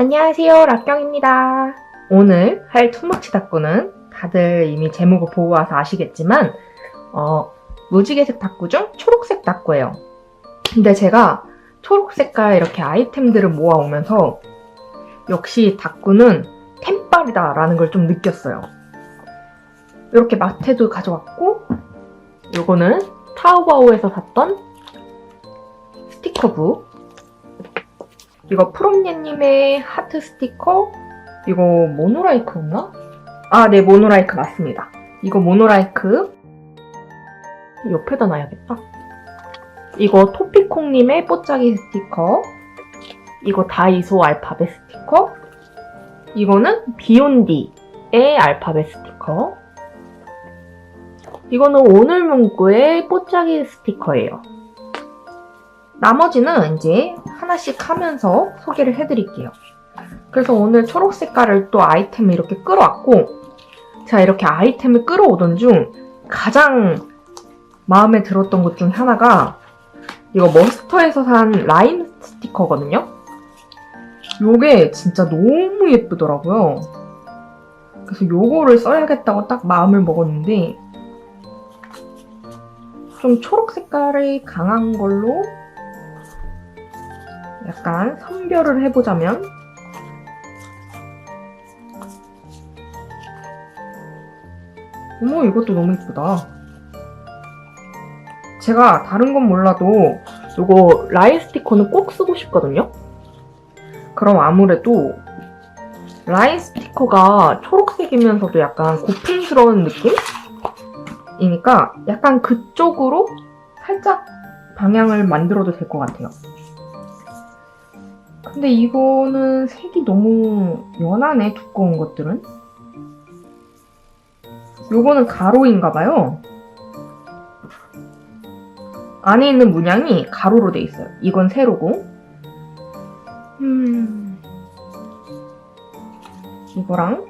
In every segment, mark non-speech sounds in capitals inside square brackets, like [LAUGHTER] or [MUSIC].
안녕하세요, 락경입니다. 오늘 할 투머치 닭구는 다들 이미 제목을 보고 와서 아시겠지만, 어, 무지개색 닭구 중 초록색 닭구예요. 근데 제가 초록 색깔 이렇게 아이템들을 모아오면서 역시 닭구는 템빨이다 라는 걸 좀 느꼈어요. 이렇게 마트에도 가져왔고, 요거는 타오바오에서 샀던 스티커북. 이거 프롬예님의 하트 스티커. 이거 모노라이크였나? 아, 네, 모노라이크 맞습니다. 이거 모노라이크. 옆에다 놔야겠다. 이거 토피콩님의 뽀짝이 스티커. 이거 다이소 알파벳 스티커. 이거는 비욘디의 알파벳 스티커. 이거는 오늘 문구의 뽀짝이 스티커예요. 나머지는 이제 하나씩 하면서 소개를 해드릴게요. 그래서 오늘 초록 색깔을 또 아이템을 이렇게 끌어왔고, 제가 이렇게 아이템을 끌어오던 중 가장 마음에 들었던 것 중 하나가 이거 머스터에서 산 라임 스티커거든요. 요게 진짜 너무 예쁘더라고요. 그래서 요거를 써야겠다고 딱 마음을 먹었는데 좀 초록 색깔이 강한 걸로 약간 선별을 해보자면. 어머 이것도 너무 예쁘다. 제가 다른 건 몰라도 이거 라인 스티커는 꼭 쓰고 싶거든요? 그럼 아무래도 라인 스티커가 초록색이면서도 약간 고풍스러운 느낌 이니까 약간 그쪽으로 살짝 방향을 만들어도 될 것 같아요 근데 이거는 색이 너무 연하네, 두꺼운 것들은. 요거는 가로인가봐요. 안에 있는 문양이 가로로 돼 있어요. 이건 세로고. 음. 이거랑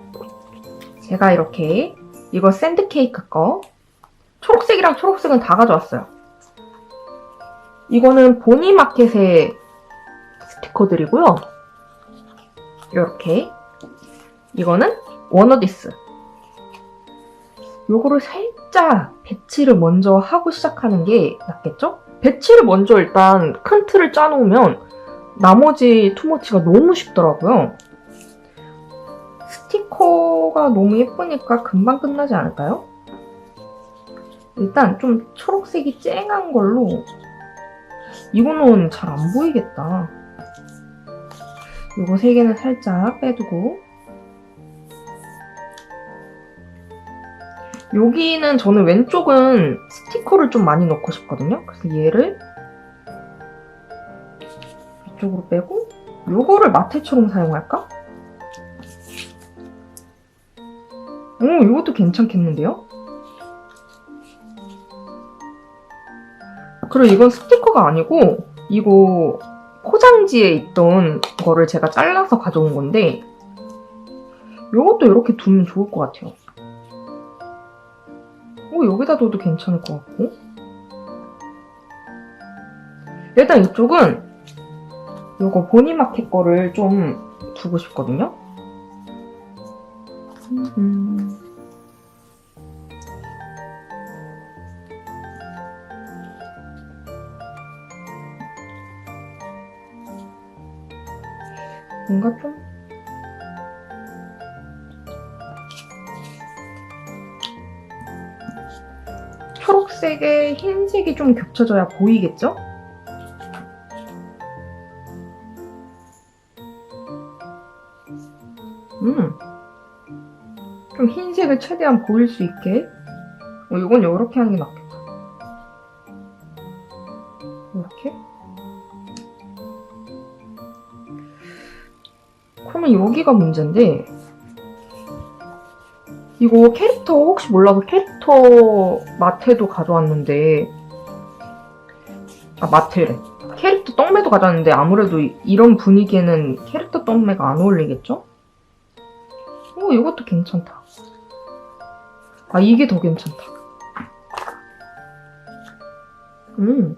제가 이렇게 이거 샌드 케이크 거 초록색이랑 초록색은 다 가져왔어요. 이거는 보니마켓의 스티커들이고요. 이렇게 이거는 워너디스 요거를 살짝 배치를 먼저 하고 시작하는 게 낫겠죠? 배치를 먼저 일단 큰 틀을 짜놓으면 나머지 투머치가 너무 쉽더라고요. 스티커가 너무 예쁘니까 금방 끝나지 않을까요? 일단 좀 초록색이 쨍한 걸로 이거는 잘 안 보이겠다. 요거 세 개는 살짝 빼두고 여기는 저는 왼쪽은 스티커를 좀 많이 넣고 싶거든요. 그래서 얘를 이쪽으로 빼고 요거를 마테처럼 사용할까? 오, 이것도 괜찮겠는데요? 그리고 이건 스티커가 아니고 이거 포장지에 있던 거를 제가 잘라서 가져온 건데 이것도 이렇게 두면 좋을 것 같아요. 오, 여기다 둬도 괜찮을 것 같고 일단 이쪽은 이거 보니마켓 거를 좀 두고 싶거든요. 음. 뭔가 좀 초록색에 흰색이 좀 겹쳐져야 보이겠죠? 음. 좀 흰색을 최대한 보일 수 있게. 어, 이건 이렇게 하는 게 낫겠다. 그러면 여기가 문제인데 이거 캐릭터 혹시 몰라서 캐릭터 마테도 가져왔는데 아 마테래. 캐릭터 떡매도 가져왔는데 아무래도 이- 이런 분위기에는 캐릭터 떡매가 안 어울리겠죠? 어 이것도 괜찮다. 아 이게 더 괜찮다. 음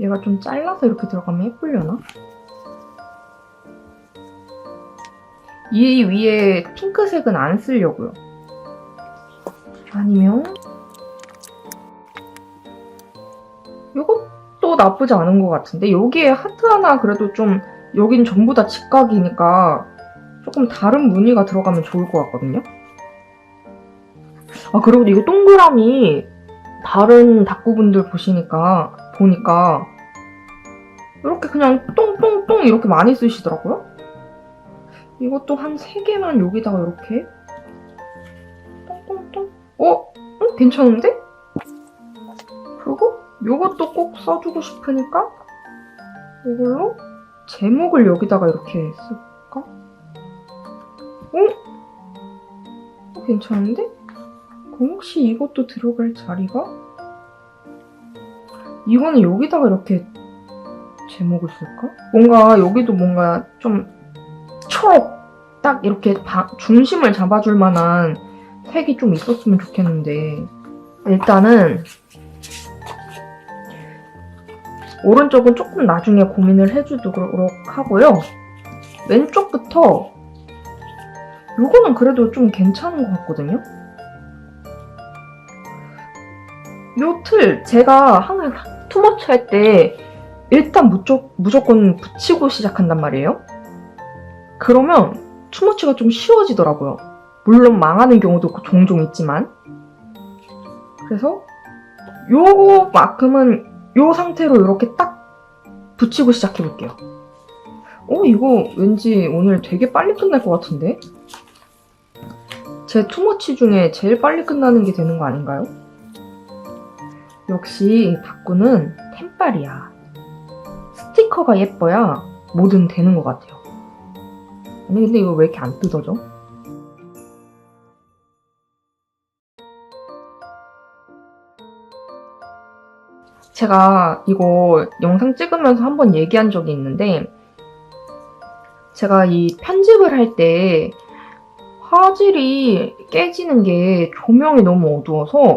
얘가 좀 잘라서 이렇게 들어가면 예쁠려나? 이 위에 핑크색은 안 쓰려고요. 아니면 이것도 나쁘지 않은 것 같은데 여기에 하트 하나 그래도 좀 여긴 전부 다 직각이니까 조금 다른 무늬가 들어가면 좋을 것 같거든요. 아 그리고 이거 동그라미 다른 닭구분들 보시니까 보니까 이렇게 그냥 똥똥똥 이렇게 많이 쓰시더라고요. 이것도 한 3개만 여기다가 이렇게 똥똥똥 어? 어? 괜찮은데? 그리고 이것도 꼭 써주고 싶으니까 이걸로 제목을 여기다가 이렇게 쓸까? 어? 어 괜찮은데? 그럼 혹시 이것도 들어갈 자리가? 이거는 여기다가 이렇게 제목을 쓸까? 뭔가 여기도 뭔가 좀 초록 딱 이렇게 바- 중심을 잡아줄 만한 색이 좀 있었으면 좋겠는데 일단은 오른쪽은 조금 나중에 고민을 해주도록 하고요. 왼쪽부터 요거는 그래도 좀 괜찮은 것 같거든요. 요 틀 제가 항상 투머치 할 때 일단 무조, 무조건 붙이고 시작한단 말이에요. 그러면 투머치가 좀 쉬워지더라고요. 물론 망하는 경우도 종종 있지만. 그래서 요거만큼은 요 상태로 이렇게 딱 붙이고 시작해 볼게요. 어, 이거 왠지 오늘 되게 빨리 끝날 것 같은데? 제 투머치 중에 제일 빨리 끝나는 게 되는 거 아닌가요? 역시 다꾸는 템빨이야. 스티커가 예뻐야 뭐든 되는 것 같아요. 아니 근데 이거 왜 이렇게 안 뜯어져? 제가 이거 영상 찍으면서 한번 얘기한 적이 있는데 제가 이 편집을 할 때 화질이 깨지는 게 조명이 너무 어두워서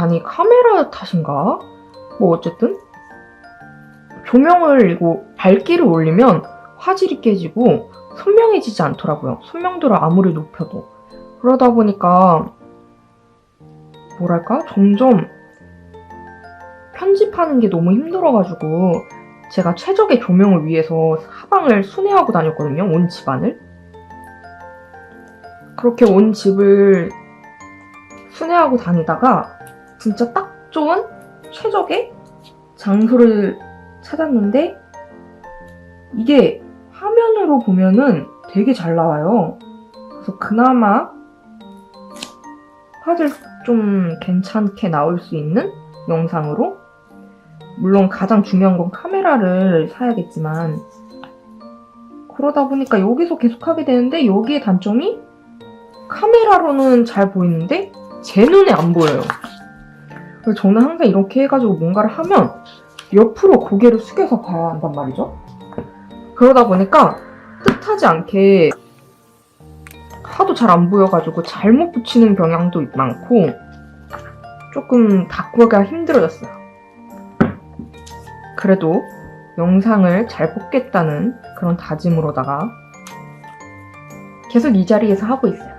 아니 카메라 탓인가? 뭐 어쨌든 조명을 이거 밝기를 올리면 화질이 깨지고 선명해지지 않더라고요. 선명도를 아무리 높여도. 그러다 보니까 뭐랄까? 점점 편집하는 게 너무 힘들어가지고 제가 최적의 조명을 위해서 사방을 순회하고 다녔거든요. 온 집안을. 그렇게 온 집을 순회하고 다니다가 진짜 딱 좋은 최적의 장소를 찾았는데 이게 화면으로 보면은 되게 잘 나와요. 그래서 그나마 화질 좀 괜찮게 나올 수 있는 영상으로 물론 가장 중요한 건 카메라를 사야겠지만 그러다 보니까 여기서 계속 하게 되는데 여기의 단점이 카메라로는 잘 보이는데 제 눈에 안 보여요. 저는 항상 이렇게 해가지고 뭔가를 하면 옆으로 고개를 숙여서 봐야 한단 말이죠. 그러다 보니까 뜻하지 않게 하도 잘 안 보여가지고 잘못 붙이는 경향도 많고 조금 다꾸기가 힘들어졌어요. 그래도 영상을 잘 뽑겠다는 그런 다짐으로다가 계속 이 자리에서 하고 있어요.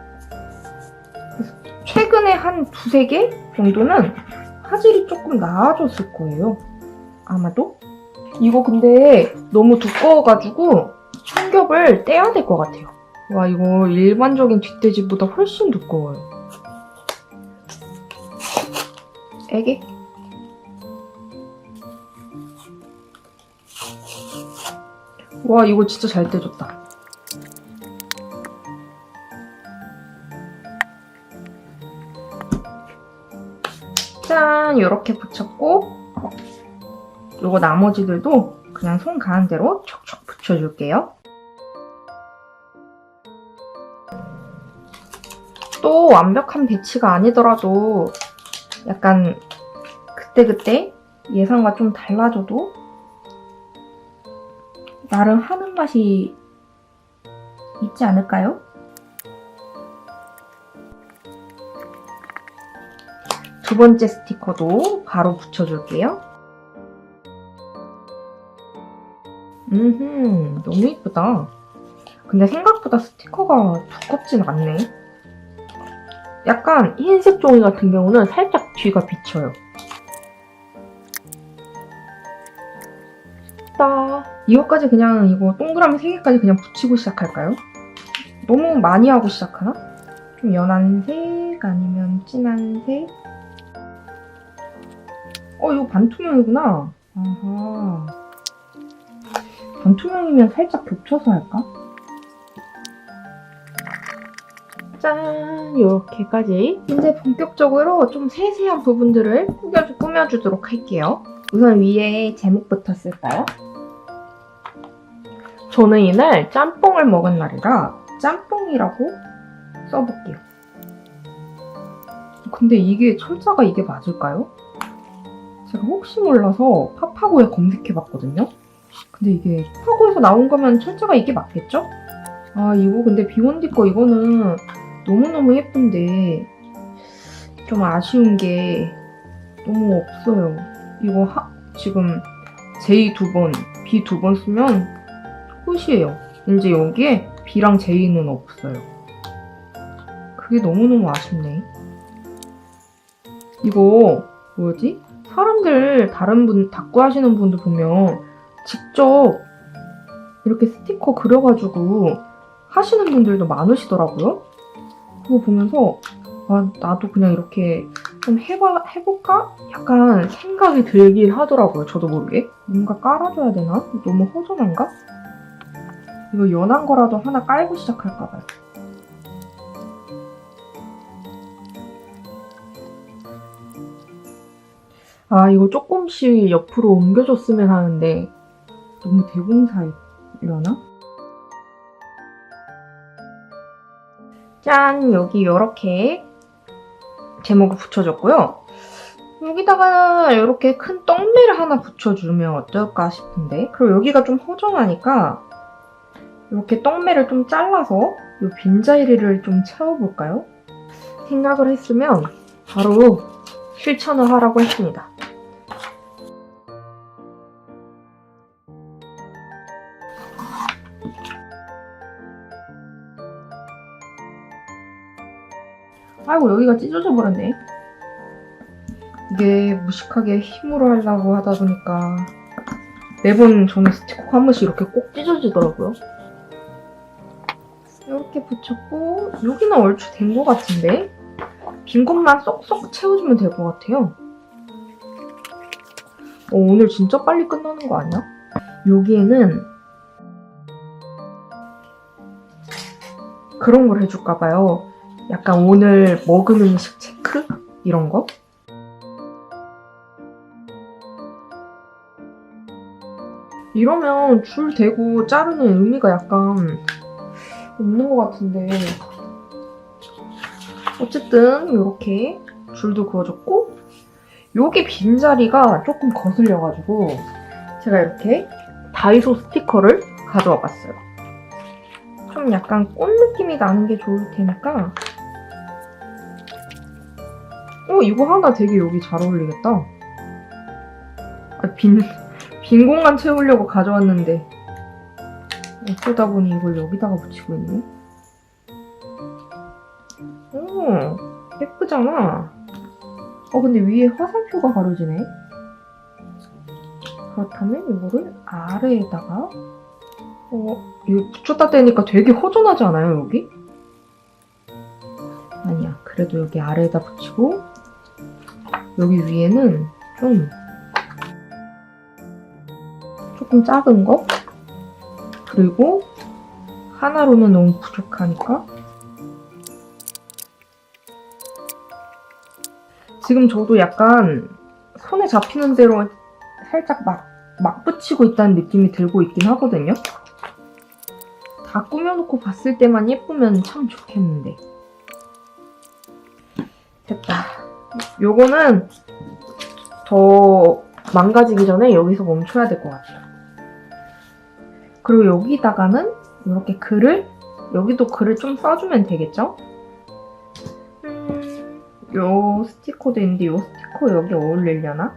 최근에 한 두세 개 정도는 화질이 조금 나아졌을 거예요. 아마도. 이거 근데 너무 두꺼워가지고 한 겹을 떼야 될 것 같아요. 와, 이거 일반적인 뒷돼지보다 훨씬 두꺼워요. 애기? 와, 이거 진짜 잘 떼줬다. 짠! 이렇게 붙였고, 요거 나머지들도 그냥 손 가는 대로 촉촉 붙여줄게요. 또 완벽한 배치가 아니더라도 약간 그때그때 예상과 좀 달라져도 나름 하는 맛이 있지 않을까요? 두 번째 스티커도 바로 붙여줄게요. 음흠, 너무 이쁘다. 근데 생각보다 스티커가 두껍진 않네. 약간 흰색 종이 같은 경우는 살짝 뒤가 비쳐요. 따. 이거까지 그냥 이거 동그라미 3개까지 그냥 붙이고 시작할까요? 너무 많이 하고 시작하나? 좀 연한 색 아니면 진한 색? 어 이거 반투명이구나. 아하. 반투명이면 살짝 겹쳐서 할까? 짠! 이렇게까지 이제 본격적으로 좀 세세한 부분들을 꾸며주, 꾸며주도록 할게요. 우선 위에 제목부터 쓸까요? 저는 이날 짬뽕을 먹은 날이라 짬뽕이라고 써볼게요. 근데 이게 철자가 이게 맞을까요? 제가 혹시 몰라서 파파고에 검색해봤거든요. 근데 이게 파파고에서 나온 거면 철자가 이게 맞겠죠? 아 이거 근데 비원디 거 이거는 너무너무 예쁜데 좀 아쉬운 게 너무 없어요. 이거 하, 지금 J 두 번, B 두 번 쓰면 끝이에요. 이제 여기에 B랑 J는 없어요. 그게 너무너무 아쉽네. 이거 뭐지? 사람들 다른 분 닦고 하시는 분들 보면 직접 이렇게 스티커 그려가지고 하시는 분들도 많으시더라고요. 그거 보면서 아, 나도 그냥 이렇게 좀 해봐, 해볼까? 약간 생각이 들긴 하더라고요. 저도 모르게. 뭔가 깔아줘야 되나? 너무 허전한가? 이거 연한 거라도 하나 깔고 시작할까봐요. 아, 이거 조금씩 옆으로 옮겨줬으면 하는데 너무 대공사이려나? 짠! 여기 이렇게 제목을 붙여줬고요. 여기다가 이렇게 큰 떡미를 하나 붙여주면 어떨까 싶은데 그리고 여기가 좀 허전하니까 이렇게 떡매를 좀 잘라서 이 빈자리를 좀 채워볼까요? 생각을 했으면 바로 실천을 하라고 했습니다. 아이고 여기가 찢어져 버렸네. 이게 무식하게 힘으로 하려고 하다 보니까 매번 저는 스티커 한 번씩 이렇게 꼭 찢어지더라고요. 이렇게 붙였고 여기는 얼추 된 것 같은데 빈 것만 쏙쏙 채워주면 될 것 같아요. 어, 오늘 진짜 빨리 끝나는 거 아니야? 여기에는 그런 걸 해줄까 봐요. 약간 오늘 먹은 음식 체크? 이런 거? 이러면 줄 대고 자르는 의미가 약간 없는 것 같은데 어쨌든 이렇게 줄도 그어줬고 여기 빈자리가 조금 거슬려가지고 제가 이렇게 다이소 스티커를 가져와 봤어요. 좀 약간 꽃 느낌이 나는 게 좋을 테니까. 어 이거 하나 되게 여기 잘 어울리겠다. 아, 빈, 빈 공간 채우려고 가져왔는데. 어쩌다 보니 이걸 여기다가 붙이고 있네. 오, 예쁘잖아. 어, 근데 위에 화살표가 가려지네. 그렇다면 이거를 아래에다가 어, 이거 붙였다 떼니까 되게 허전하지 않아요, 여기? 아니야. 그래도 여기 아래에다 붙이고 여기 위에는 좀 조금 작은 거 그리고 하나로는 너무 부족하니까 지금 저도 약간 손에 잡히는 대로 살짝 막, 막 붙이고 있다는 느낌이 들고 있긴 하거든요. 다 꾸며놓고 봤을 때만 예쁘면 참 좋겠는데. 됐다. 요거는 더 망가지기 전에 여기서 멈춰야 될 것 같아요. 그리고 여기다가는 이렇게 글을 여기도 글을 좀 써주면 되겠죠? 음, 요 스티커도 있는데 요 스티커 여기 어울리려나?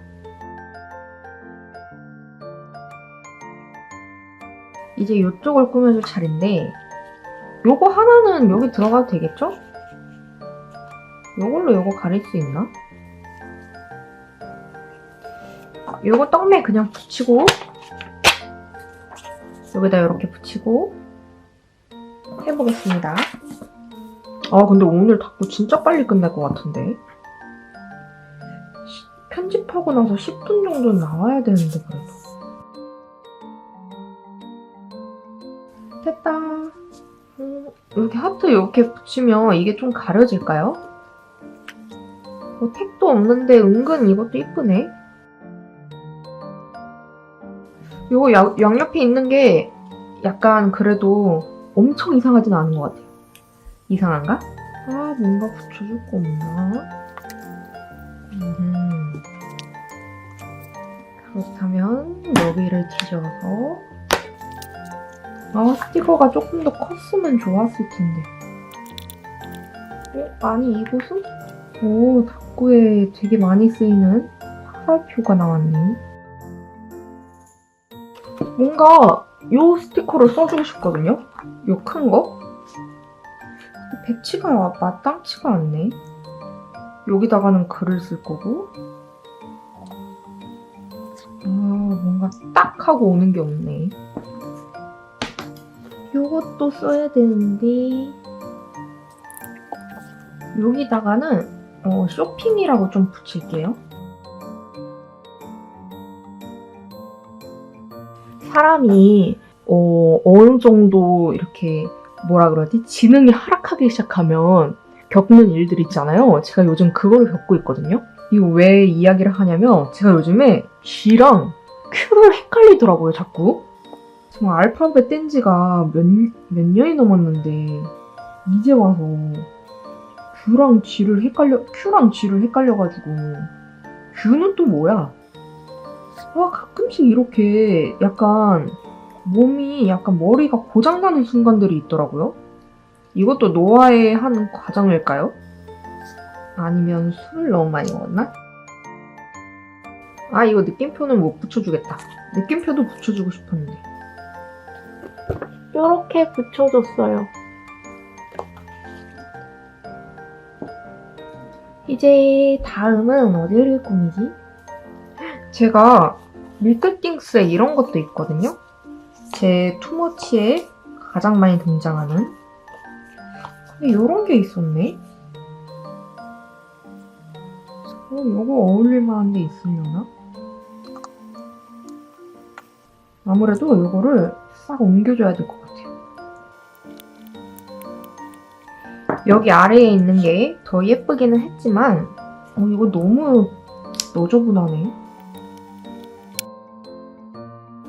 이제 요쪽을 꾸며줄 차례인데 요거 하나는 여기 들어가도 되겠죠? 요걸로 요거 가릴 수 있나? 요거 떡메 그냥 붙이고 여기다 이렇게 붙이고 해보겠습니다. 아 근데 오늘 닦고 진짜 빨리 끝날 것 같은데? 시- 편집하고 나서 10분 정도는 나와야 되는데 그래도. 됐다. 음, 이렇게 하트 이렇게 붙이면 이게 좀 가려질까요? 뭐 택도 없는데 은근 이것도 이쁘네. 요거 야- 양옆에 있는 게 약간 그래도 엄청 이상하진 않은 것 같아요 이상한가? 아, 뭔가 붙여줄 거 없나? 음. 그렇다면 여기를 뒤져서 아, 스티커가 조금 더 컸으면 좋았을 텐데. 어? 아니, 이곳은? 오, 탁구에 되게 많이 쓰이는 화살표가 나왔네. 뭔가 요 스티커를 써주고 싶거든요? 요 큰 거? 배치가 마땅치가 않네. 여기다가는 글을 쓸 거고. 아, 뭔가 딱 하고 오는 게 없네. 요것도 써야 되는데. 여기다가는 어, 쇼핑이라고 좀 붙일게요. 사람이 어, 어느 정도 이렇게 뭐라 그러지? 지능이 하락하기 시작하면 겪는 일들 있잖아요. 제가 요즘 그거를 겪고 있거든요. 이거 왜 이야기를 하냐면 제가 요즘에 G랑 Q를 헷갈리더라고요, 자꾸. 정말 알파벳 뗀 지가 몇, 몇 년이 넘었는데 이제 와서 Q랑 G를 헷갈려, Q랑 G를 헷갈려가지고 Q는 또 뭐야? 와, 가끔씩 이렇게 약간 몸이 약간 머리가 고장나는 순간들이 있더라고요. 이것도 노화의 한 과정일까요? 아니면 술을 너무 많이 먹었나? 아, 이거 느낌표는 못 붙여주겠다. 느낌표도 붙여주고 싶었는데. 이렇게 붙여줬어요. 이제 다음은 어디를 꾸미지? 제가 밀크띵스에 이런 것도 있거든요. 제 투머치에 가장 많이 등장하는 근데 이런 게 있었네? 어, 이거 어울릴 만한 데 있으려나? 아무래도 이거를 싹 옮겨줘야 될 것 같아요. 여기 아래에 있는 게 더 예쁘기는 했지만 어, 이거 너무 너저분하네.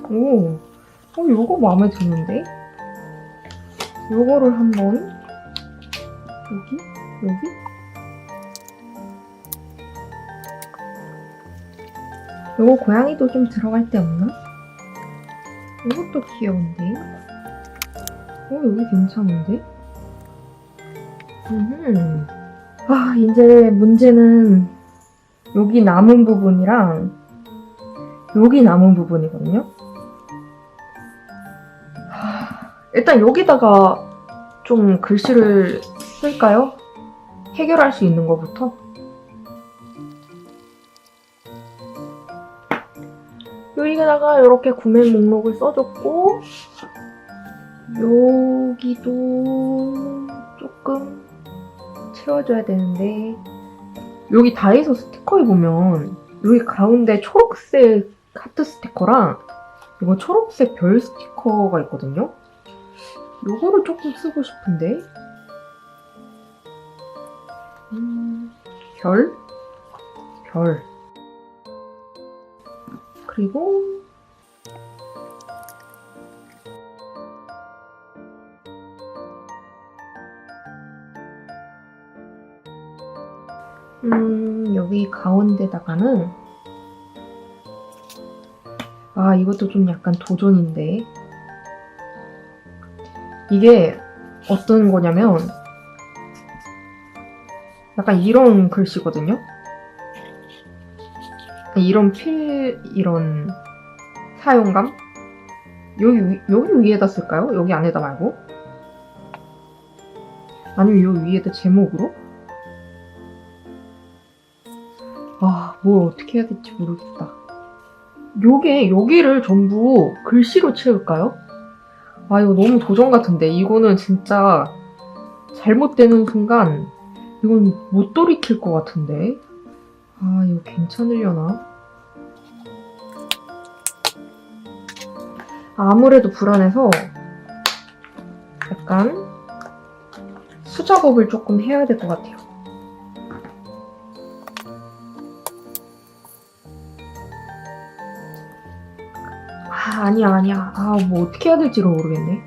오 어, 요거 마음에 드는데? 요거를 한번 여기? 여기? 요거 고양이도 좀 들어갈 데 없나? 이것도 귀여운데? 어, 여기 괜찮은데? 음. 아, 이제 문제는 여기 남은 부분이랑 여기 남은 부분이거든요? 일단 여기다가 좀 글씨를 쓸까요? 해결할 수 있는 것부터. 여기다가 이렇게 구매 목록을 써줬고 여기도 조금 채워줘야 되는데 여기 다이소 스티커에 보면 여기 가운데 초록색 하트 스티커랑 이거 초록색 별 스티커가 있거든요. 요거를 조금 쓰고 싶은데. 음, 별? 별 그리고 음, 여기 가운데다가는 아, 이것도 좀 약간 도전인데 이게 어떤 거냐면 약간 이런 글씨거든요. 이런 필, 이런 사용감? 여기, 위- 여기 위에다 쓸까요? 여기 안에다 말고? 아니면 여기 위에다 제목으로? 아, 뭘 어떻게 해야 될지 모르겠다. 요게, 여기를 전부 글씨로 채울까요? 아, 이거 너무 도전 같은데. 이거는 진짜 잘못되는 순간, 이건 못 돌이킬 것 같은데. 아, 이거 괜찮으려나? 아무래도 불안해서 약간 수작업을 조금 해야 될 것 같아요. 아, 아니야, 아니야. 아, 뭐 어떻게 해야 될지를 모르겠네.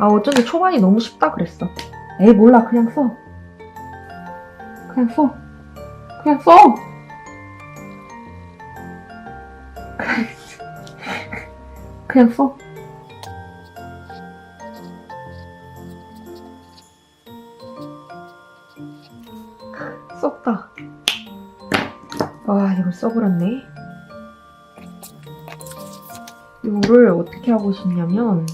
아, 어쩐지 초반이 너무 쉽다 그랬어. 에이, 몰라. 그냥 써. 그냥 써. 그냥 써! [LAUGHS] 그냥 써. 썼다. 와, 이걸 써버렸네. 이거를 어떻게 하고 싶냐면,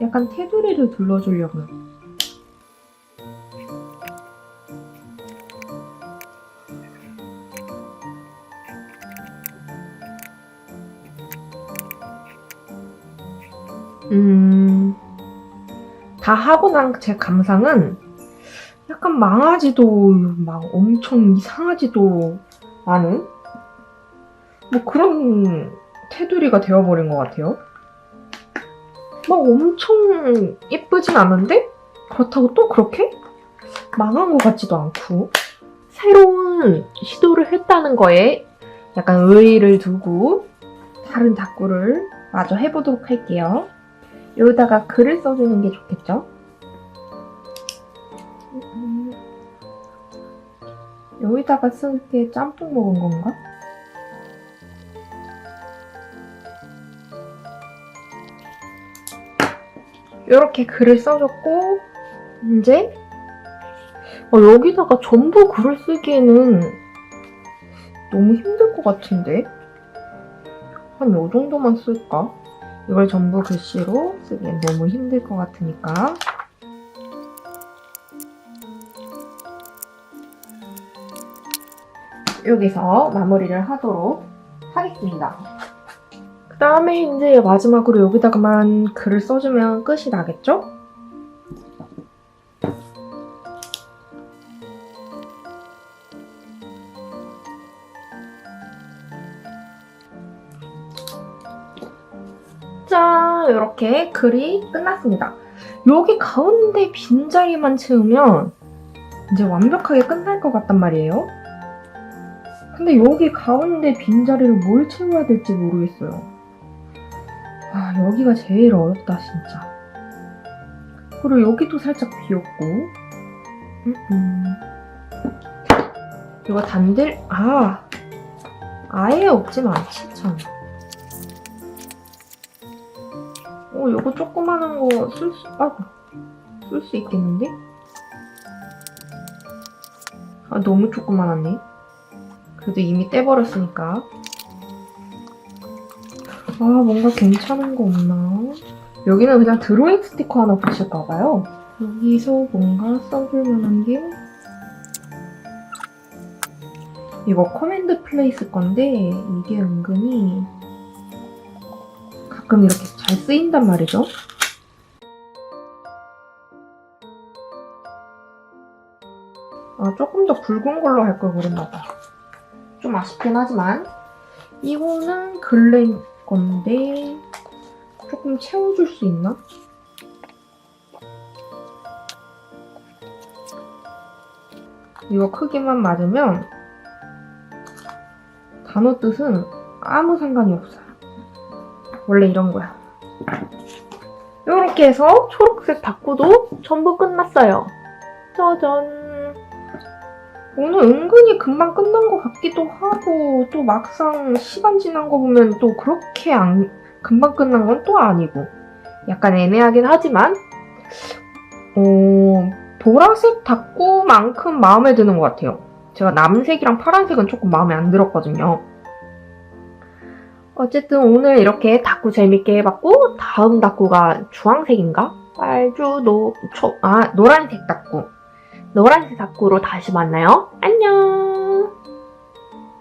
약간 테두리를 둘러주려고요. 음, 다 하고 난 제 감상은 약간 망하지도 막 엄청 이상하지도 않은 뭐 그런 테두리가 되어버린 것 같아요. 막 엄청 예쁘진 않은데 그렇다고 또 그렇게 망한 것 같지도 않고 새로운 시도를 했다는 거에 약간 의의를 두고 다른 다꾸를 마저 해보도록 할게요. 여기다가 글을 써주는 게 좋겠죠? 음, 여기다가 쓸게 짬뽕 먹은 건가? 이렇게 글을 써줬고 이제 어, 여기다가 전부 글을 쓰기에는 너무 힘들 것 같은데 한 요 정도만 쓸까? 이걸 전부 글씨로 쓰기엔 너무 힘들 것 같으니까 여기서 마무리를 하도록 하겠습니다. 그 다음에 이제 마지막으로 여기다가만 글을 써주면 끝이 나겠죠? 자, 이렇게 글이 끝났습니다. 여기 가운데 빈자리만 채우면 이제 완벽하게 끝날 것 같단 말이에요. 근데 여기 가운데 빈자리를 뭘 채워야 될지 모르겠어요. 아, 여기가 제일 어렵다, 진짜. 그리고 여기도 살짝 비었고. 음, 음. 이거 단들, 아. 아예 없진 않지, 참. 어, 요거 조그마한 거 쓸 수, 아이고. 쓸수 있겠는데? 아, 너무 조그만하네. 그래도 이미 떼버렸으니까. 아, 뭔가 괜찮은 거 없나? 여기는 그냥 드로잉 스티커 하나 붙일까봐요. 여기서 뭔가 써줄 만한 게 이거 커맨드 플레이스 건데 이게 은근히 가끔 이렇게 잘 쓰인단 말이죠. 아, 조금 더 굵은 걸로 할 걸 그랬나 봐. 좀 아쉽긴 하지만 이거는 글렌 건데 조금 채워줄 수 있나? 이거 크기만 맞으면 단어 뜻은 아무 상관이 없어요. 원래 이런 거야. 이렇게 해서 초록색 다꾸도 전부 끝났어요. 짜잔. 오늘 은근히 금방 끝난 것 같기도 하고 또 막상 시간 지난 거 보면 또 그렇게 안, 금방 끝난 건 또 아니고 약간 애매하긴 하지만 어, 보라색 다꾸만큼 마음에 드는 것 같아요. 제가 남색이랑 파란색은 조금 마음에 안 들었거든요. 어쨌든 오늘 이렇게 다꾸 재밌게 해봤고 다음 다꾸가 주황색인가? 빨주 노, 초, 아 노란색 다꾸 노란색 다꾸로 다시 만나요. 안녕